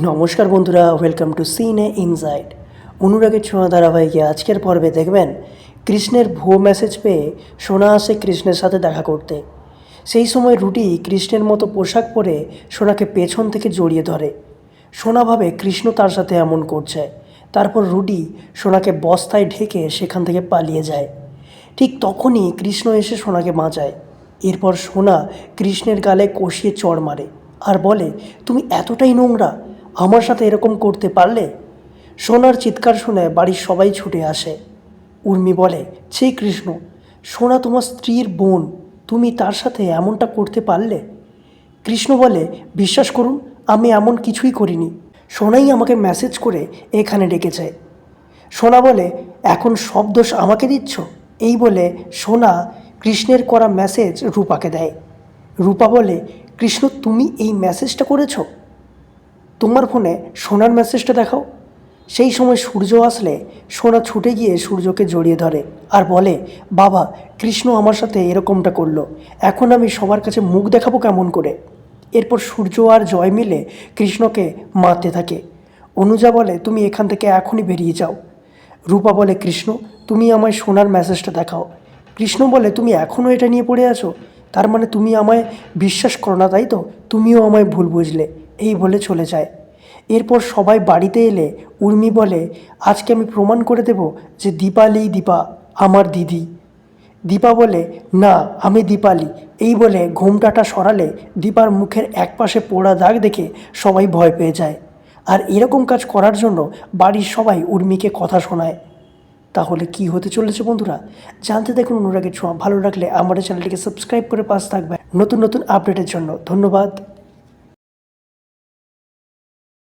নমস্কার বন্ধুরা welcome two সিনে ইনসাইড অনুরাগের ছোঁয়া ধারাবাহিকে আজকের পর্বে দেখবেন কৃষ্ণের ভুয়ো মেসেজ পেয়ে সোনা আসে কৃষ্ণের সাথে দেখা করতে। সেই সময় রুটি কৃষ্ণের মতো পোশাক পরে সোনাকে পেছন থেকে জড়িয়ে ধরে। সোনা ভাবে কৃষ্ণ তার সাথে এমন করছে। তারপর রুটি সোনাকে বস্তায় ঢেকে সেখান থেকে পালিয়ে যায়। ঠিক তখনই কৃষ্ণ এসে সোনাকে বাঁচায়। এরপর সোনা কৃষ্ণের গালে কষিয়ে চড় মারে। আর বলে, তুমি এতটাই নোংরা আমার সাথে এরকম করতে পারলে? সোনার চিৎকার শুনে বাড়ির সবাই ছুটে আসে। উর্মি বলে, ছি কৃষ্ণ, সোনা তোমার স্ত্রীর বোন, তুমি তার সাথে এমনটা করতে পারলে? কৃষ্ণ বলে, বিশ্বাস করুন, আমি এমন কিছুই করিনি। সোনাই আমাকে মেসেজ করে এখানে ডেকেছে। সোনা বলে, এখন সব দোষ আমাকে দিচ্ছ? এই বলে সোনা কৃষ্ণের করা মেসেজ রূপাকে দেয়। রূপা বলে, কৃষ্ণ, তুমি এই মেসেজটা করেছ? তোমার ফোনে সোনার মেসেজটা দেখাও। সেই সময় সূর্য আসলে সোনা ছুটে গিয়ে সূর্যকে জড়িয়ে ধরে আর বলে, বাবা, কৃষ্ণ আমার সাথে এরকমটা করল। এখন আমি সবার কাছে মুখ দেখাবো কেমন করে? এরপর সূর্য আর জয় মিলে কৃষ্ণকে মারতে থাকে। অনুজা বলে, তুমি এখান থেকে এখনই বেরিয়ে যাও। রূপা বলে, কৃষ্ণ, তুমি আমায় সোনার মেসেজটা দেখাও। কৃষ্ণ বলে, তুমি এখনও এটা নিয়ে পড়ে আছো? তার মানে তুমি আমায় বিশ্বাস করো না, তাই তো? তুমিও আমায় ভুল বুঝলে। এই বলে চলে যায়। এরপর সবাই বাড়িতে এলে উর্মি বলে, আজকে আমি প্রমাণ করে দেব যে দীপালি দীপা আমার দিদি। দীপা বলে, না, আমি দীপালি। এই বলে ঘোমটাটা সরালে দীপার মুখের একপাশে পোড়া দাগ দেখে সবাই ভয় পেয়ে যায়। আর এরকম কাজ করার জন্য বাড়ির সবাই উর্মিকে কথা শোনায়। তাহলে কি হতে চলেছে বন্ধুরা? জানতে দেখুন অনুরাগের ছোঁয়া। ভালো লাগলে আমাদের চ্যানেলটিকে সাবস্ক্রাইব করে পাশ থাকবে নতুন নতুন আপডেটের জন্য ধন্যবাদ।